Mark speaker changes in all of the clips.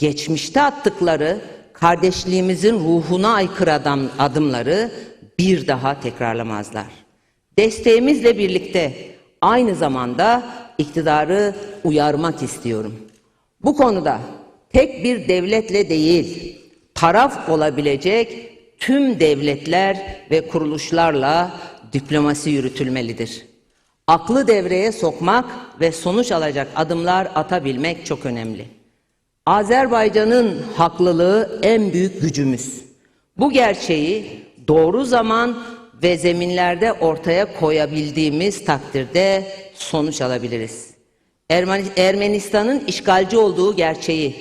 Speaker 1: geçmişte attıkları kardeşliğimizin ruhuna aykırı adam, adımları bir daha tekrarlamazlar. Desteğimizle birlikte aynı zamanda iktidarı uyarmak istiyorum. Bu konuda tek bir devletle değil, taraf olabilecek tüm devletler ve kuruluşlarla diplomasi yürütülmelidir. Aklı devreye sokmak ve sonuç alacak adımlar atabilmek çok önemli. Azerbaycan'ın haklılığı en büyük gücümüz. Bu gerçeği doğru zaman ve zeminlerde ortaya koyabildiğimiz takdirde sonuç alabiliriz. Ermeni- Ermenistan'ın işgalci olduğu gerçeği,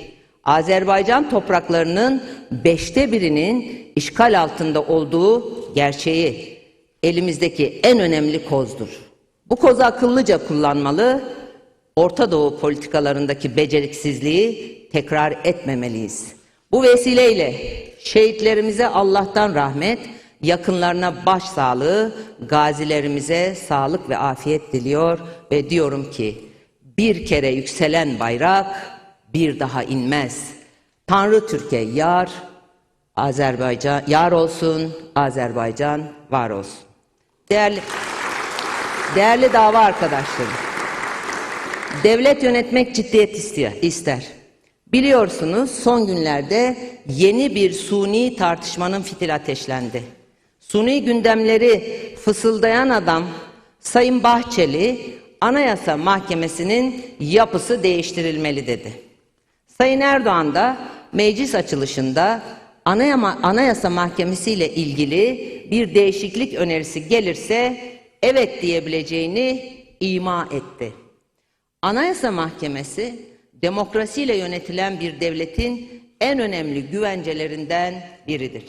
Speaker 1: Azerbaycan topraklarının beşte birinin işgal altında olduğu gerçeği elimizdeki en önemli kozdur. Bu kozu akıllıca kullanmalı, Orta Doğu politikalarındaki beceriksizliği tekrar etmemeliyiz. Bu vesileyle şehitlerimize Allah'tan rahmet, yakınlarına başsağlığı, gazilerimize sağlık ve afiyet diliyor ve diyorum ki bir kere yükselen bayrak bir daha inmez. Tanrı Türkiye yar, Azerbaycan yar olsun, Azerbaycan var olsun. Değerli Değerli dava arkadaşlarım, devlet yönetmek ciddiyet ister. Biliyorsunuz son günlerde yeni bir suni tartışmanın fitil ateşlendi. Suni gündemleri fısıldayan adam Sayın Bahçeli Anayasa Mahkemesi'nin yapısı değiştirilmeli dedi. Sayın Erdoğan da meclis açılışında Anayasa Mahkemesi ile ilgili bir değişiklik önerisi gelirse evet diyebileceğini ima etti. Anayasa Mahkemesi demokrasiyle yönetilen bir devletin en önemli güvencelerinden biridir.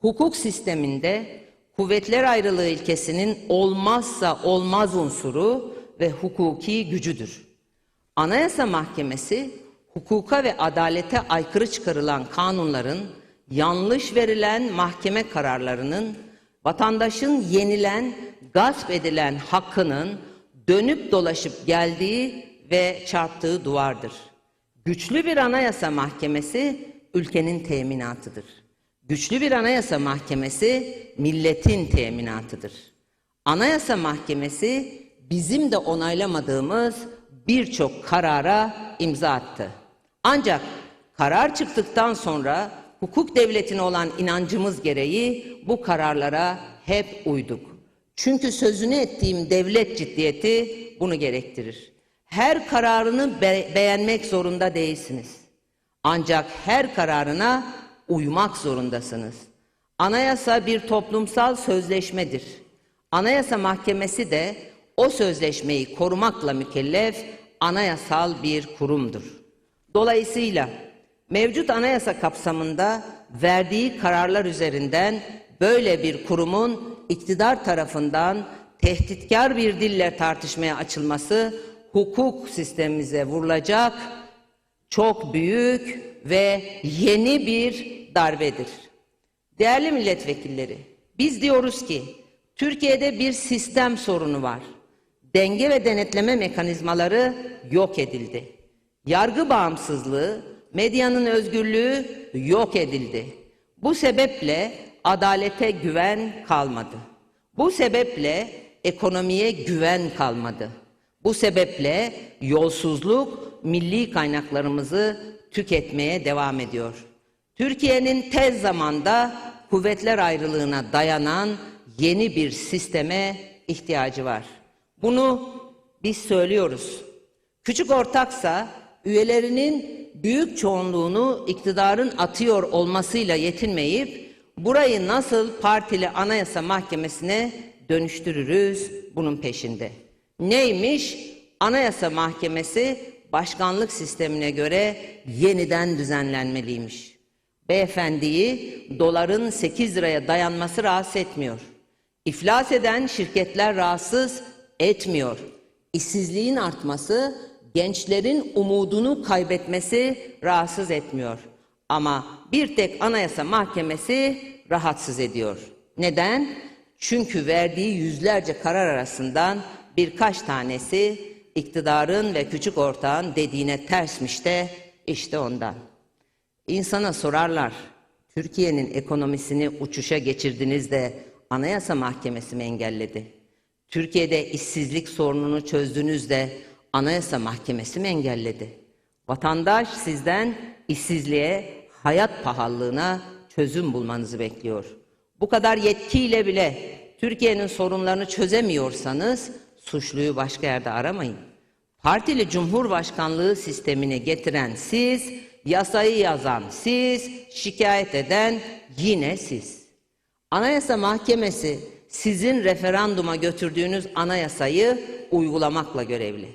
Speaker 1: Hukuk sisteminde kuvvetler ayrılığı ilkesinin olmazsa olmaz unsuru ve hukuki gücüdür. Anayasa Mahkemesi hukuka ve adalete aykırı çıkarılan kanunların, yanlış verilen mahkeme kararlarının, vatandaşın yenilen, gasp edilen hakkının dönüp dolaşıp geldiği ve çarptığı duvardır. Güçlü bir anayasa mahkemesi ülkenin teminatıdır. Güçlü bir anayasa mahkemesi milletin teminatıdır. Anayasa Mahkemesi bizim de onaylamadığımız birçok karara imza attı. Ancak karar çıktıktan sonra hukuk devletine olan inancımız gereği bu kararlara hep uyduk. Çünkü sözünü ettiğim devlet ciddiyeti bunu gerektirir. Her kararını be- beğenmek zorunda değilsiniz. Ancak her kararına uymak zorundasınız. Anayasa bir toplumsal sözleşmedir. Anayasa Mahkemesi de o sözleşmeyi korumakla mükellef anayasal bir kurumdur. Dolayısıyla mevcut anayasa kapsamında verdiği kararlar üzerinden böyle bir kurumun iktidar tarafından tehditkar bir dille tartışmaya açılması hukuk sistemimize vurulacak çok büyük ve yeni bir darbedir. Değerli milletvekilleri, biz diyoruz ki Türkiye'de bir sistem sorunu var. Denge ve denetleme mekanizmaları yok edildi. Yargı bağımsızlığı, medyanın özgürlüğü yok edildi. Bu sebeple adalete güven kalmadı. Bu sebeple ekonomiye güven kalmadı. Bu sebeple yolsuzluk milli kaynaklarımızı tüketmeye devam ediyor. Türkiye'nin tez zamanda kuvvetler ayrılığına dayanan yeni bir sisteme ihtiyacı var. Bunu biz söylüyoruz. Küçük ortaksa üyelerinin büyük çoğunluğunu iktidarın atıyor olmasıyla yetinmeyip burayı nasıl partili anayasa mahkemesine dönüştürürüz bunun peşinde. Neymiş? Anayasa Mahkemesi başkanlık sistemine göre yeniden düzenlenmeliymiş. Beyefendiyi doların 8 liraya dayanması rahatsız etmiyor. İflas eden şirketler rahatsız etmiyor. İşsizliğin artması, gençlerin umudunu kaybetmesi rahatsız etmiyor. Ama bir tek Anayasa Mahkemesi rahatsız ediyor. Neden? Çünkü verdiği yüzlerce karar arasından birkaç tanesi iktidarın ve küçük ortağın dediğine tersmiş de İşte ondan. İnsana sorarlar, Türkiye'nin ekonomisini uçuşa geçirdiniz de Anayasa Mahkemesi mi engelledi? Türkiye'de işsizlik sorununu çözdünüz de Anayasa Mahkemesi mi engelledi? Vatandaş sizden işsizliğe, hayat pahalılığına çözüm bulmanızı bekliyor. Bu kadar yetkiyle bile Türkiye'nin sorunlarını çözemiyorsanız suçluyu başka yerde aramayın. Partili Cumhurbaşkanlığı sistemini getiren siz, yasayı yazan siz, şikayet eden yine siz. Anayasa Mahkemesi sizin referanduma götürdüğünüz anayasayı uygulamakla görevli.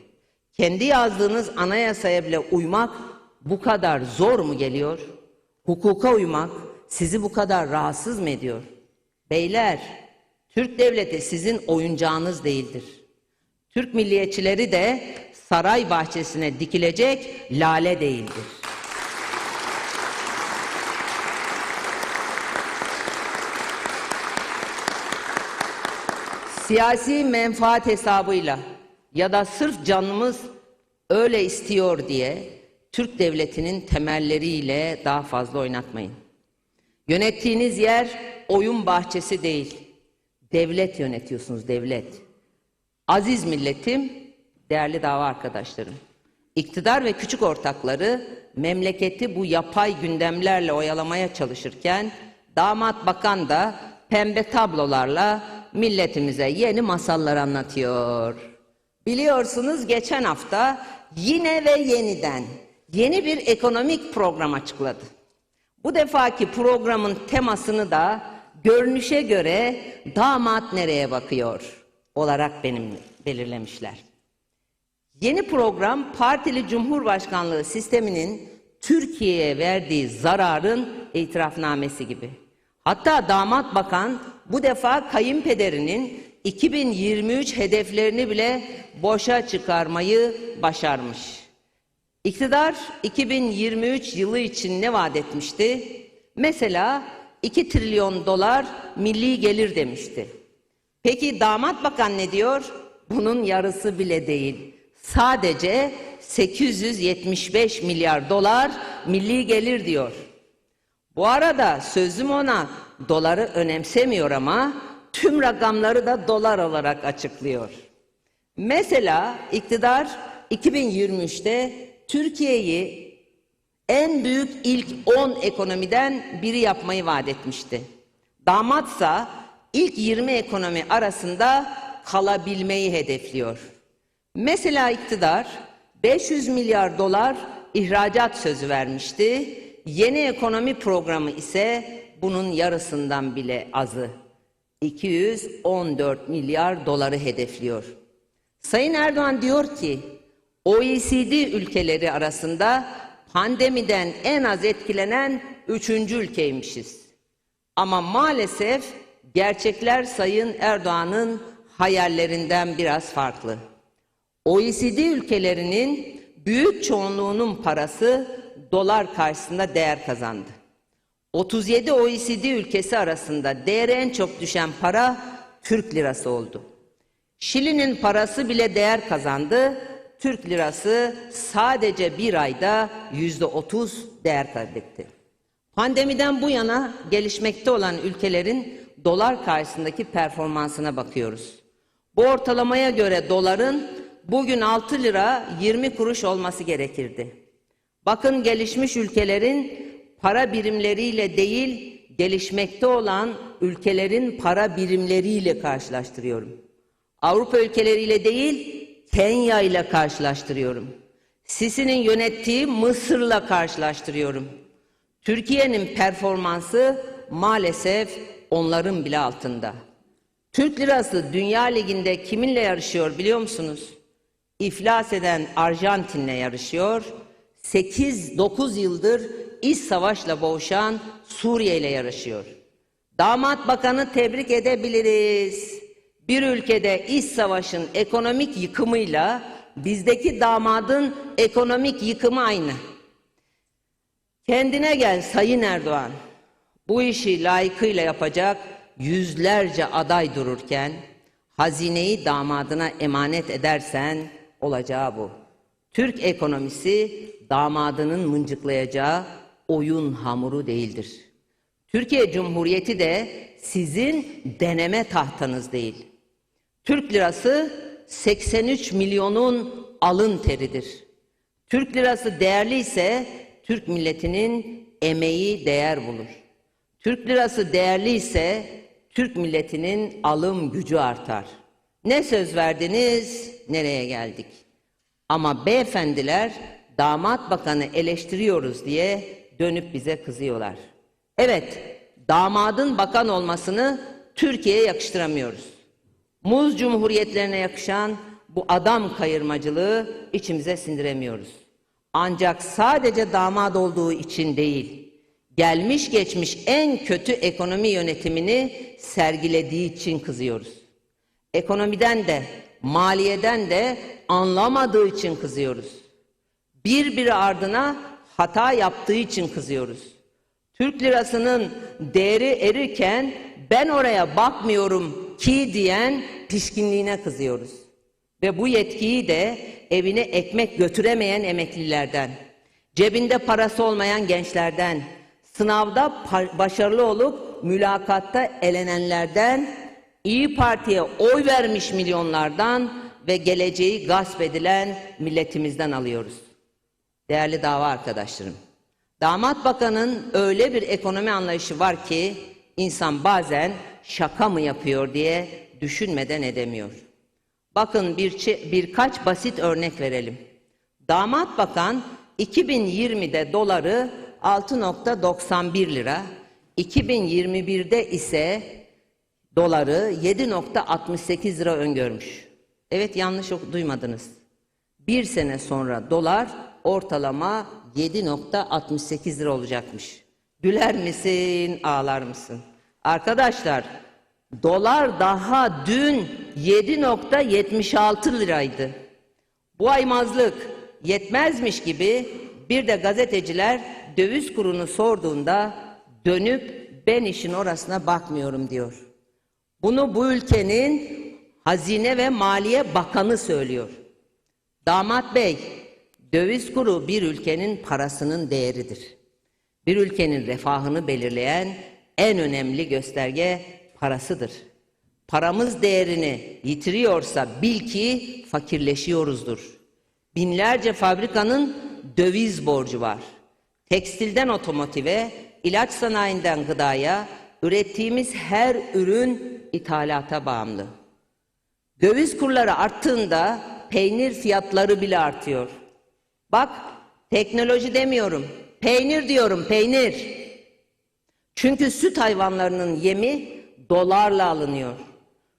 Speaker 1: Kendi yazdığınız anayasaya bile uymak bu kadar zor mu geliyor? Hukuka uymak sizi bu kadar rahatsız mı ediyor? Beyler, Türk devleti sizin oyuncağınız değildir. Türk milliyetçileri de saray bahçesine dikilecek lale değildir. Siyasi menfaat hesabıyla ya da sırf canımız öyle istiyor diye Türk devletinin temelleriyle daha fazla oynatmayın. Yönettiğiniz yer oyun bahçesi değil. Devlet yönetiyorsunuz, devlet. Aziz milletim, değerli dava arkadaşlarım. İktidar ve küçük ortakları memleketi bu yapay gündemlerle oyalamaya çalışırken damat bakan da pembe tablolarla milletimize yeni masallar anlatıyor. Biliyorsunuz geçen hafta yine ve yeniden yeni bir ekonomik program açıkladı. Bu defaki programın temasını da görünüşe göre damat nereye bakıyor olarak benim belirlemişler. Yeni program partili cumhurbaşkanlığı sisteminin Türkiye'ye verdiği zararın itirafnamesi gibi. Hatta damat bakan bu defa kayınpederinin 2023 hedeflerini bile boşa çıkarmayı başarmış. İktidar 2023 yılı için ne vaat etmişti? Mesela 2 trilyon dolar milli gelir demişti. Peki damat bakan ne diyor? Bunun yarısı bile değil. Sadece 875 milyar dolar milli gelir diyor. Bu arada sözüm ona doları önemsemiyor ama tüm rakamları da dolar olarak açıklıyor. Mesela iktidar 2023'te Türkiye'yi en büyük ilk 10 ekonomiden biri yapmayı vaat etmişti. Damatsa ilk 20 ekonomi arasında kalabilmeyi hedefliyor. Mesela iktidar 500 milyar dolar ihracat sözü vermişti. Yeni ekonomi programı ise bunun yarısından bile azı. 214 milyar doları hedefliyor. Sayın Erdoğan diyor ki OECD ülkeleri arasında pandemiden en az etkilenen üçüncü ülkeymişiz. Ama maalesef gerçekler Sayın Erdoğan'ın hayallerinden biraz farklı. OECD ülkelerinin büyük çoğunluğunun parası dolar karşısında değer kazandı. 37 OECD ülkesi arasında değeri en çok düşen para Türk lirası oldu. Şili'nin parası bile değer kazandı. Türk lirası sadece bir ayda yüzde otuz değer kaybetti. Pandemiden bu yana gelişmekte olan ülkelerin dolar karşısındaki performansına bakıyoruz. Bu ortalamaya göre doların bugün 6 lira 20 kuruş olması gerekirdi. Bakın gelişmiş ülkelerin para birimleriyle değil, gelişmekte olan ülkelerin para birimleriyle karşılaştırıyorum. Avrupa ülkeleriyle değil, Kenya ile karşılaştırıyorum. Sisi'nin yönettiği Mısır'la karşılaştırıyorum. Türkiye'nin performansı maalesef onların bile altında. Türk lirası Dünya Ligi'nde kiminle yarışıyor biliyor musunuz? İflas eden Arjantin'le yarışıyor. 8-9 yıldır iç savaşla boğuşan Suriye ile yarışıyor. Damat bakanı tebrik edebiliriz. Bir ülkede iç savaşın ekonomik yıkımıyla bizdeki damadın ekonomik yıkımı aynı. Kendine gel Sayın Erdoğan. Bu işi layıkıyla yapacak yüzlerce aday dururken hazineyi damadına emanet edersen olacağı bu. Türk ekonomisi damadının mıncıklayacağı oyun hamuru değildir. Türkiye Cumhuriyeti de sizin deneme tahtanız değil. Türk lirası 83 milyonun alın teridir. Türk lirası değerli ise Türk milletinin emeği değer bulur. Türk lirası değerli ise Türk milletinin alım gücü artar. Ne söz verdiniz, nereye geldik? Ama beyefendiler damat bakanı eleştiriyoruz diye dönüp bize kızıyorlar. Evet, damadın bakan olmasını Türkiye'ye yakıştıramıyoruz. Muz cumhuriyetlerine yakışan bu adam kayırmacılığı içimize sindiremiyoruz. Ancak sadece damat olduğu için değil, gelmiş geçmiş en kötü ekonomi yönetimini sergilediği için kızıyoruz. Ekonomiden de, maliyeden de anlamadığı için kızıyoruz. Birbiri ardına hata yaptığı için kızıyoruz. Türk lirasının değeri erirken ben oraya bakmıyorum ki diyen pişkinliğine kızıyoruz. Ve bu yetkiyi de evine ekmek götüremeyen emeklilerden, cebinde parası olmayan gençlerden, sınavda başarılı olup mülakatta elenenlerden, İyi Parti'ye oy vermiş milyonlardan ve geleceği gasp edilen milletimizden alıyoruz. Değerli dava arkadaşlarım, Damat Bakan'ın öyle bir ekonomi anlayışı var ki insan bazen şaka mı yapıyor diye düşünmeden edemiyor. Bakın bir, birkaç basit örnek verelim. Damat Bakan 2020'de doları 6.91 lira, 2021'de ise doları 7.68 lira öngörmüş. Evet yanlış duymadınız. Bir sene sonra dolar ortalama 7.68 lira olacakmış. Güler misin, ağlar mısın? Arkadaşlar, dolar daha dün 7.76 liraydı. Bu aymazlık yetmezmiş gibi bir de gazeteciler döviz kurunu sorduğunda dönüp ben işin orasına bakmıyorum diyor. Bunu bu ülkenin Hazine ve Maliye Bakanı söylüyor. Damat Bey, döviz kuru bir ülkenin parasının değeridir. Bir ülkenin refahını belirleyen en önemli gösterge parasıdır. Paramız değerini yitiriyorsa bil ki fakirleşiyoruzdur. Binlerce fabrikanın döviz borcu var. Tekstilden otomotive, ilaç sanayinden gıdaya, ürettiğimiz her ürün ithalata bağımlı. Döviz kurları arttığında peynir fiyatları bile artıyor. Bak teknoloji demiyorum. Peynir diyorum peynir. Çünkü süt hayvanlarının yemi dolarla alınıyor.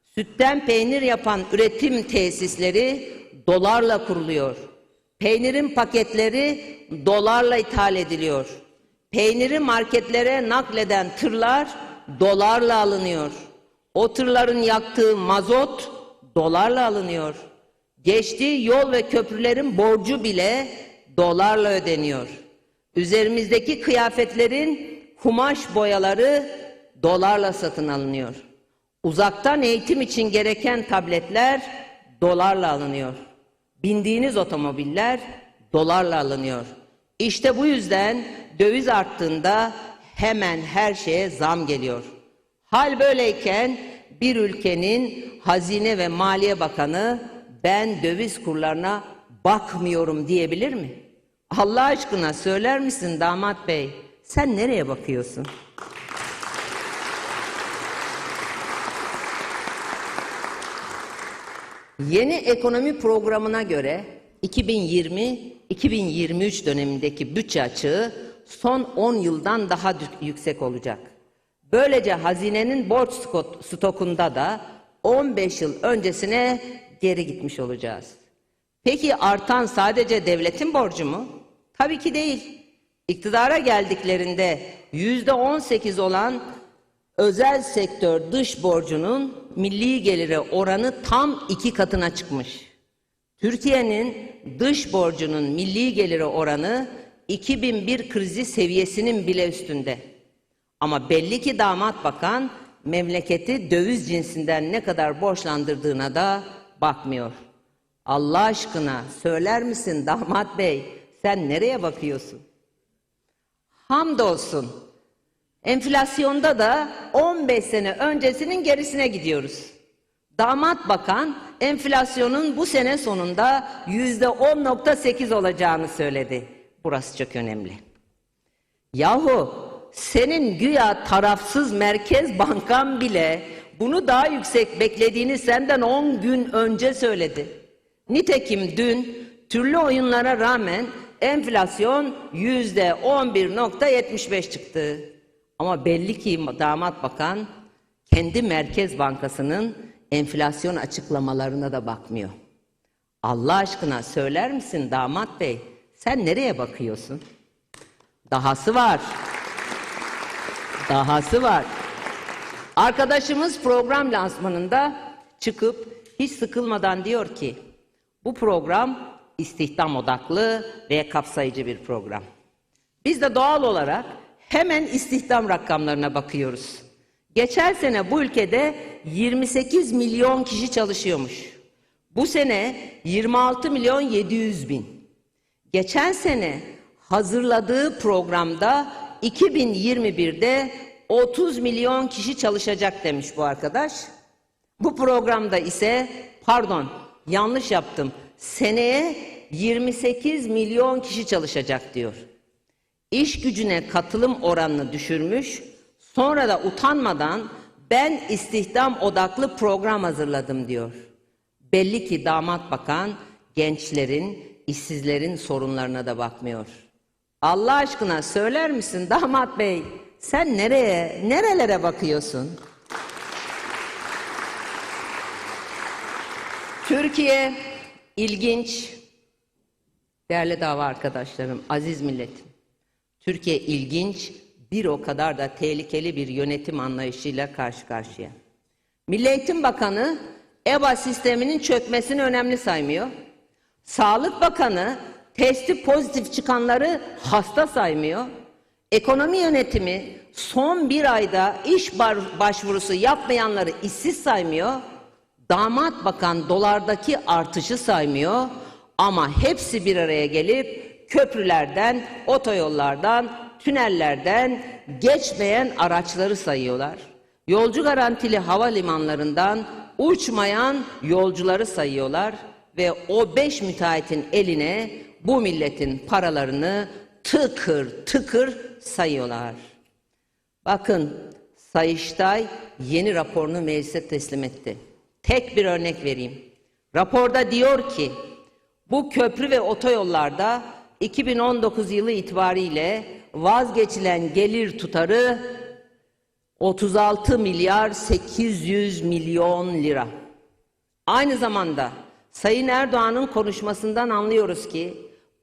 Speaker 1: Sütten peynir yapan üretim tesisleri dolarla kuruluyor. Peynirin paketleri dolarla ithal ediliyor. Peyniri marketlere nakleden tırlar dolarla alınıyor. O tırların yaktığı mazot dolarla alınıyor. Geçtiği yol ve köprülerin borcu bile dolarla ödeniyor. Üzerimizdeki kıyafetlerin kumaş boyaları dolarla satın alınıyor. Uzaktan eğitim için gereken tabletler dolarla alınıyor. Bindiğiniz otomobiller dolarla alınıyor. İşte bu yüzden döviz arttığında hemen her şeye zam geliyor. Hal böyleyken bir ülkenin Hazine ve Maliye Bakanı ben döviz kurlarına bakmıyorum diyebilir mi? Allah aşkına söyler misin damat bey? Sen nereye bakıyorsun? Yeni ekonomi programına göre 2020-2023 dönemindeki bütçe açığı son 10 yıldan daha yüksek olacak. Böylece hazinenin borç stokunda da 15 yıl öncesine geri gitmiş olacağız. Peki artan sadece devletin borcu mu? Tabii ki değil. İktidara geldiklerinde yüzde 18 olan özel sektör dış borcunun milli gelire oranı tam iki katına çıkmış. Türkiye'nin dış borcunun milli geliri oranı 2001 krizi seviyesinin bile üstünde. Ama belli ki damat bakan memleketi döviz cinsinden ne kadar borçlandırdığına da bakmıyor. Allah aşkına söyler misin damat bey sen nereye bakıyorsun? Hamdolsun. Enflasyonda da 15 sene öncesinin gerisine gidiyoruz. Damat bakan enflasyonun bu sene sonunda yüzde 10.8 olacağını söyledi. Burası çok önemli. Yahu senin güya tarafsız merkez bankan bile bunu daha yüksek beklediğini senden 10 gün önce söyledi. Nitekim dün türlü oyunlara rağmen enflasyon yüzde 11.75 çıktı. Ama belli ki damat bakan kendi Merkez Bankası'nın enflasyon açıklamalarına da bakmıyor. Allah aşkına söyler misin damat bey sen nereye bakıyorsun? Dahası var. Dahası var. Arkadaşımız program lansmanında çıkıp hiç sıkılmadan diyor ki bu program istihdam odaklı ve kapsayıcı bir program. Biz de doğal olarak hemen istihdam rakamlarına bakıyoruz. Geçen sene bu ülkede 28 milyon kişi çalışıyormuş. Bu sene 26 milyon 700 bin. Geçen sene hazırladığı programda 2021'de 30 milyon kişi çalışacak demiş bu arkadaş. Bu programda ise pardon yanlış yaptım. Seneye 28 milyon kişi çalışacak diyor. İş gücüne katılım oranını düşürmüş. Sonra da utanmadan ben istihdam odaklı program hazırladım diyor. Belli ki damat bakan gençlerin, işsizlerin sorunlarına da bakmıyor. Allah aşkına söyler misin damat bey sen nereye, nerelere bakıyorsun? Türkiye ilginç, değerli dava arkadaşlarım, aziz milletim. Türkiye ilginç, bir o kadar da tehlikeli bir yönetim anlayışıyla karşı karşıya. Milli Eğitim Bakanı EBA sisteminin çökmesini önemli saymıyor. Sağlık Bakanı testi pozitif çıkanları hasta saymıyor. Ekonomi yönetimi son bir ayda iş başvurusu yapmayanları işsiz saymıyor. Damat bakan dolardaki artışı saymıyor. Ama hepsi bir araya gelip köprülerden, otoyollardan, tünellerden geçmeyen araçları sayıyorlar. Yolcu garantili havalimanlarından uçmayan yolcuları sayıyorlar ve o beş müteahhitin eline bu milletin paralarını tıkır tıkır sayıyorlar. Bakın Sayıştay yeni raporunu meclise teslim etti. Tek bir örnek vereyim. Raporda diyor ki bu köprü ve otoyollarda 2019 yılı itibariyle vazgeçilen gelir tutarı 36 milyar 800 milyon lira. Aynı zamanda Sayın Erdoğan'ın konuşmasından anlıyoruz ki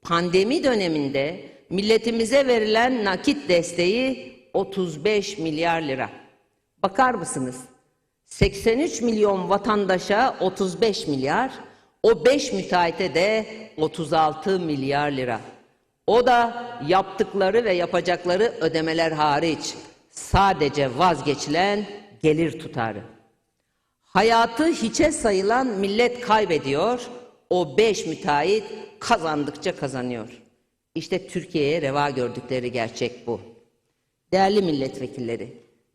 Speaker 1: pandemi döneminde milletimize verilen nakit desteği 35 milyar lira. Bakar mısınız? 83 milyon vatandaşa 35 milyar, o 5 müteahhite de 36 milyar lira. O da yaptıkları ve yapacakları ödemeler hariç sadece vazgeçilen gelir tutarı. Hayatı hiçe sayılan millet kaybediyor, o beş müteahhit kazandıkça kazanıyor. İşte Türkiye'ye reva gördükleri gerçek bu. Değerli milletvekilleri,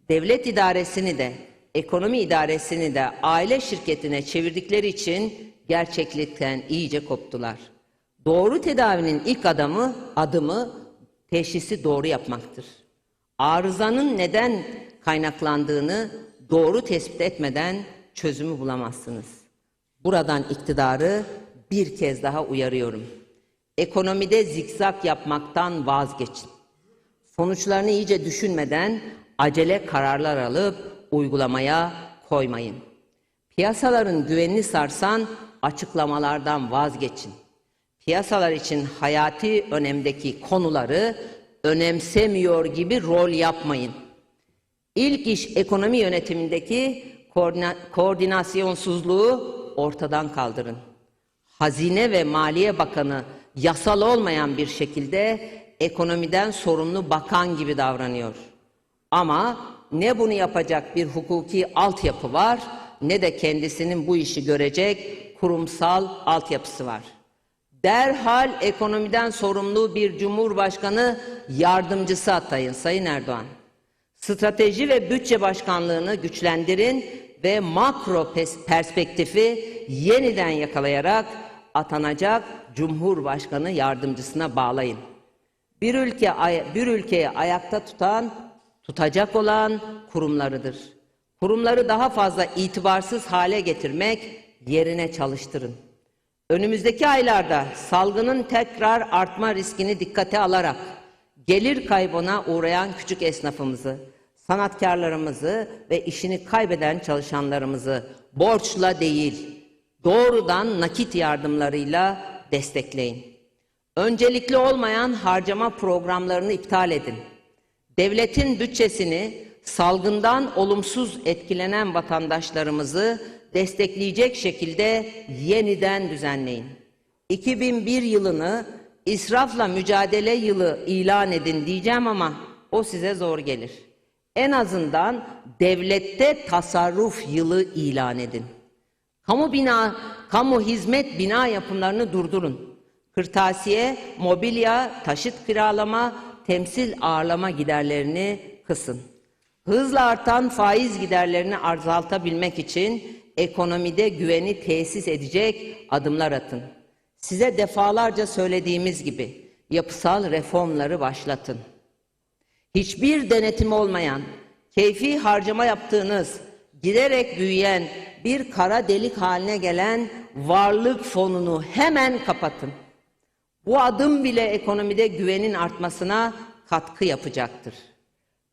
Speaker 1: devlet idaresini de, ekonomi idaresini de aile şirketine çevirdikleri için gerçeklikten iyice koptular. Doğru tedavinin ilk adımı, adımı teşhisi doğru yapmaktır. Arızanın neden kaynaklandığını doğru tespit etmeden çözümü bulamazsınız. Buradan iktidarı bir kez daha uyarıyorum. Ekonomide zikzak yapmaktan vazgeçin. Sonuçlarını iyice düşünmeden acele kararlar alıp uygulamaya koymayın. Piyasaların güvenini sarsan açıklamalardan vazgeçin. Piyasalar için hayati önemdeki konuları önemsemiyor gibi rol yapmayın. İlk iş ekonomi yönetimindeki koordina koordinasyonsuzluğu ortadan kaldırın. Hazine ve Maliye Bakanı yasal olmayan bir şekilde ekonomiden sorumlu bakan gibi davranıyor. Ama ne bunu yapacak bir hukuki altyapı var ne de kendisinin bu işi görecek kurumsal altyapısı var. Derhal ekonomiden sorumlu bir cumhurbaşkanı yardımcısı atayın Sayın Erdoğan. Strateji ve bütçe başkanlığını güçlendirin ve makro perspektifi yeniden yakalayarak atanacak Cumhurbaşkanı yardımcısına bağlayın. Bir ülke bir ülkeyi ayakta tutan, tutacak olan kurumlarıdır. Kurumları daha fazla itibarsız hale getirmek yerine çalıştırın. Önümüzdeki aylarda salgının tekrar artma riskini dikkate alarak gelir kaybına uğrayan küçük esnafımızı, sanatkarlarımızı ve işini kaybeden çalışanlarımızı borçla değil, doğrudan nakit yardımlarıyla destekleyin. Öncelikli olmayan harcama programlarını iptal edin. Devletin bütçesini salgından olumsuz etkilenen vatandaşlarımızı destekleyecek şekilde yeniden düzenleyin. 2001 yılını israfla mücadele yılı ilan edin diyeceğim ama o size zor gelir. En azından devlette tasarruf yılı ilan edin. Kamu bina, kamu hizmet bina yapımlarını durdurun. Kırtasiye, mobilya, taşıt kiralama, temsil ağırlama giderlerini kısın. Hızla artan faiz giderlerini azaltabilmek için ekonomide güveni tesis edecek adımlar atın. Size defalarca söylediğimiz gibi yapısal reformları başlatın. Hiçbir denetim olmayan, keyfi harcama yaptığınız, giderek büyüyen bir kara delik haline gelen varlık fonunu hemen kapatın. Bu adım bile ekonomide güvenin artmasına katkı yapacaktır.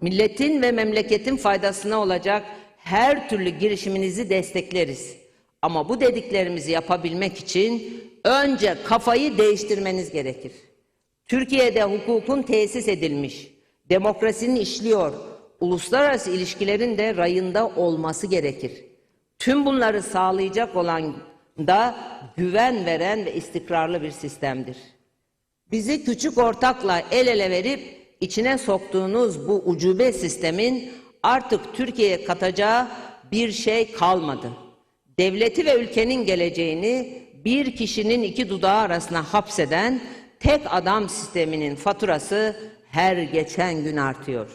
Speaker 1: Milletin ve memleketin faydasına olacak her türlü girişiminizi destekleriz. Ama bu dediklerimizi yapabilmek için önce kafayı değiştirmeniz gerekir. Türkiye'de hukukun tesis edilmiş, demokrasinin işliyor, uluslararası ilişkilerin de rayında olması gerekir. Tüm bunları sağlayacak olan da güven veren ve istikrarlı bir sistemdir. Bizi küçük ortakla el ele verip içine soktuğunuz bu ucube sistemin artık Türkiye'ye katacağı bir şey kalmadı. Devleti ve ülkenin geleceğini bir kişinin iki dudağı arasına hapseden tek adam sisteminin faturası her geçen gün artıyor.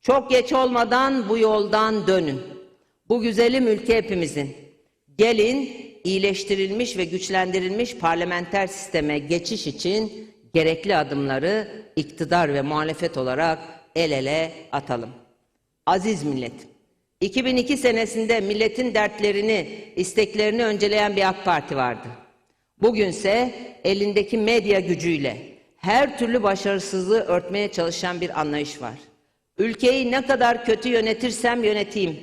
Speaker 1: Çok geç olmadan bu yoldan dönün. Bu güzelim ülke hepimizin. Gelin iyileştirilmiş ve güçlendirilmiş parlamenter sisteme geçiş için gerekli adımları iktidar ve muhalefet olarak el ele atalım. Aziz millet, 2002 senesinde milletin dertlerini, isteklerini önceleyen bir AK Parti vardı. Bugünse elindeki medya gücüyle her türlü başarısızlığı örtmeye çalışan bir anlayış var. Ülkeyi ne kadar kötü yönetirsem yöneteyim,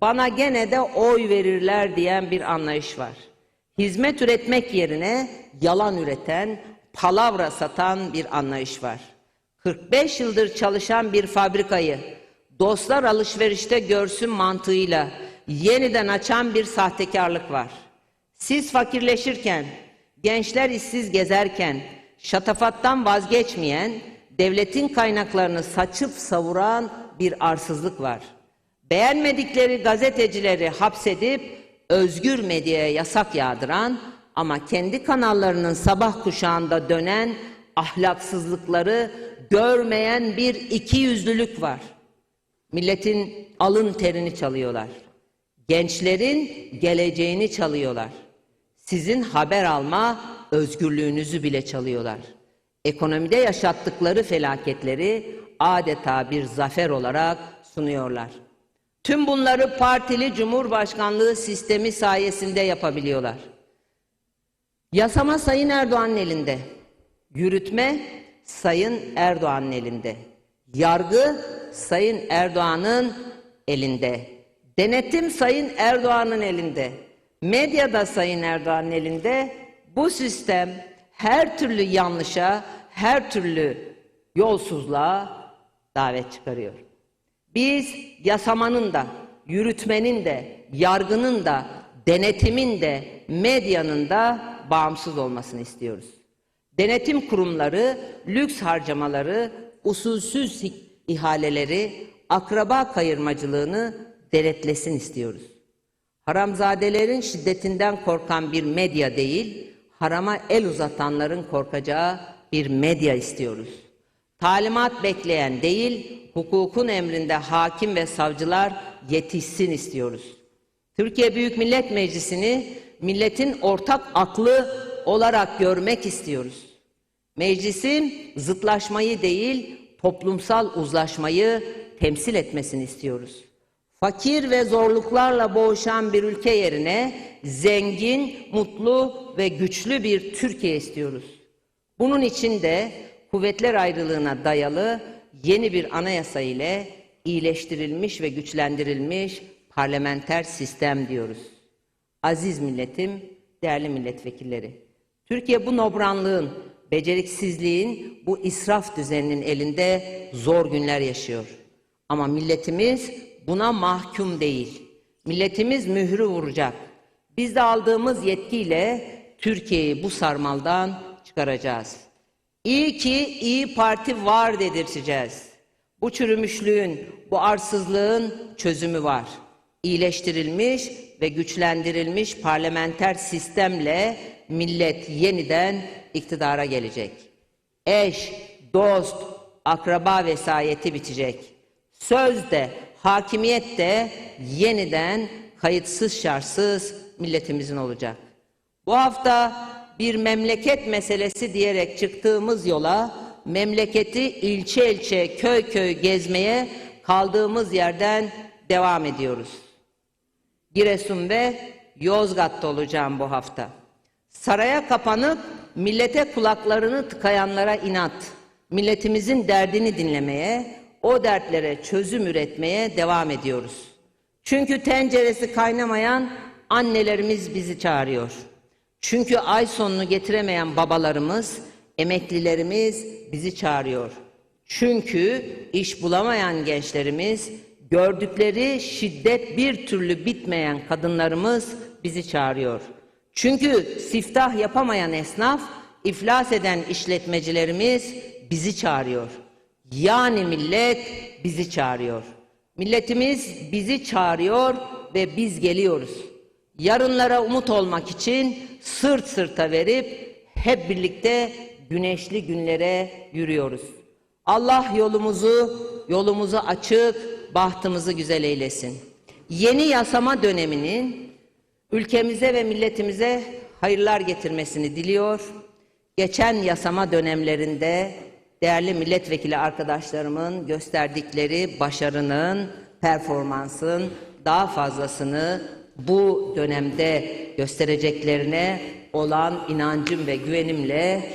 Speaker 1: bana gene de oy verirler diyen bir anlayış var. Hizmet üretmek yerine yalan üreten, palavra satan bir anlayış var. 45 yıldır çalışan bir fabrikayı dostlar alışverişte görsün mantığıyla yeniden açan bir sahtekarlık var. Siz fakirleşirken, gençler işsiz gezerken, şatafattan vazgeçmeyen, devletin kaynaklarını saçıp savuran bir arsızlık var. Beğenmedikleri gazetecileri hapsedip özgür medyaya yasak yağdıran ama kendi kanallarının sabah kuşağında dönen ahlaksızlıkları görmeyen bir ikiyüzlülük var. Milletin alın terini çalıyorlar. Gençlerin geleceğini çalıyorlar. Sizin haber alma özgürlüğünüzü bile çalıyorlar. Ekonomide yaşattıkları felaketleri adeta bir zafer olarak sunuyorlar. Tüm bunları partili cumhurbaşkanlığı sistemi sayesinde yapabiliyorlar. Yasama Sayın Erdoğan'ın elinde. Yürütme Sayın Erdoğan'ın elinde. Yargı Sayın Erdoğan'ın elinde. Denetim Sayın Erdoğan'ın elinde. Medya da Sayın Erdoğan'ın elinde. Bu sistem her türlü yanlışa, her türlü yolsuzluğa davet çıkarıyor. Biz yasamanın da, yürütmenin de, yargının da, denetimin de, medyanın da bağımsız olmasını istiyoruz. Denetim kurumları, lüks harcamaları, usulsüz ihaleleri, akraba kayırmacılığını denetlesin istiyoruz. Haramzadelerin şiddetinden korkan bir medya değil, harama el uzatanların korkacağı bir medya istiyoruz. Talimat bekleyen değil, hukukun emrinde hakim ve savcılar yetişsin istiyoruz. Türkiye Büyük Millet Meclisi'ni milletin ortak aklı olarak görmek istiyoruz. Meclisin zıtlaşmayı değil, toplumsal uzlaşmayı temsil etmesini istiyoruz. Fakir ve zorluklarla boğuşan bir ülke yerine zengin, mutlu ve güçlü bir Türkiye istiyoruz. Bunun için de kuvvetler ayrılığına dayalı yeni bir anayasa ile iyileştirilmiş ve güçlendirilmiş parlamenter sistem diyoruz. Aziz milletim, değerli milletvekilleri. Türkiye bu nobranlığın, beceriksizliğin, bu israf düzeninin elinde zor günler yaşıyor. Ama milletimiz buna mahkum değil. Milletimiz mührü vuracak. Biz de aldığımız yetkiyle Türkiye'yi bu sarmaldan çıkaracağız. İyi ki İyi Parti var dedirteceğiz. Bu çürümüşlüğün, bu arsızlığın çözümü var. İyileştirilmiş ve güçlendirilmiş parlamenter sistemle millet yeniden iktidara gelecek. Eş, dost, akraba vesayeti bitecek. Söz de, hakimiyet de yeniden kayıtsız şartsız milletimizin olacak. Bu hafta bir memleket meselesi diyerek çıktığımız yola memleketi ilçe ilçe köy köy gezmeye kaldığımız yerden devam ediyoruz. Giresun ve Yozgat'ta olacağım bu hafta. Saraya kapanıp millete kulaklarını tıkayanlara inat, milletimizin derdini dinlemeye, o dertlere çözüm üretmeye devam ediyoruz. Çünkü tenceresi kaynamayan annelerimiz bizi çağırıyor. Çünkü ay sonunu getiremeyen babalarımız, emeklilerimiz bizi çağırıyor. Çünkü iş bulamayan gençlerimiz, gördükleri şiddet bir türlü bitmeyen kadınlarımız bizi çağırıyor. Çünkü siftah yapamayan esnaf, iflas eden işletmecilerimiz bizi çağırıyor. Yani millet bizi çağırıyor. Milletimiz bizi çağırıyor ve biz geliyoruz. Yarınlara umut olmak için sırt sırta verip hep birlikte güneşli günlere yürüyoruz. Allah yolumuzu, yolumuzu açık, bahtımızı güzel eylesin. Yeni yasama döneminin ülkemize ve milletimize hayırlar getirmesini diliyor. Geçen yasama dönemlerinde değerli milletvekili arkadaşlarımın gösterdikleri başarının, performansın daha fazlasını bu dönemde göstereceklerine olan inancım ve güvenimle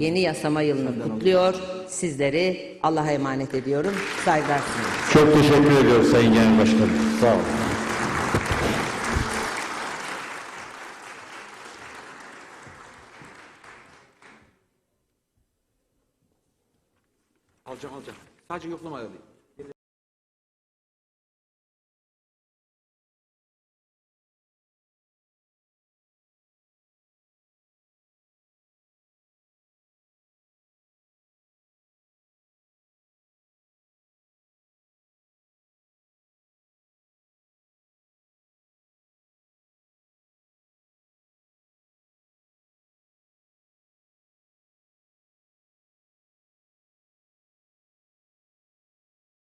Speaker 1: yeni yasama yılını kutluyor. Sizleri Allah'a emanet ediyorum. Saygılar sunuyorum.
Speaker 2: Çok teşekkür ediyoruz Sayın Genel Başkanım. Sağ olun.
Speaker 3: Alacağım alacağım. Sadece yoklama alayım.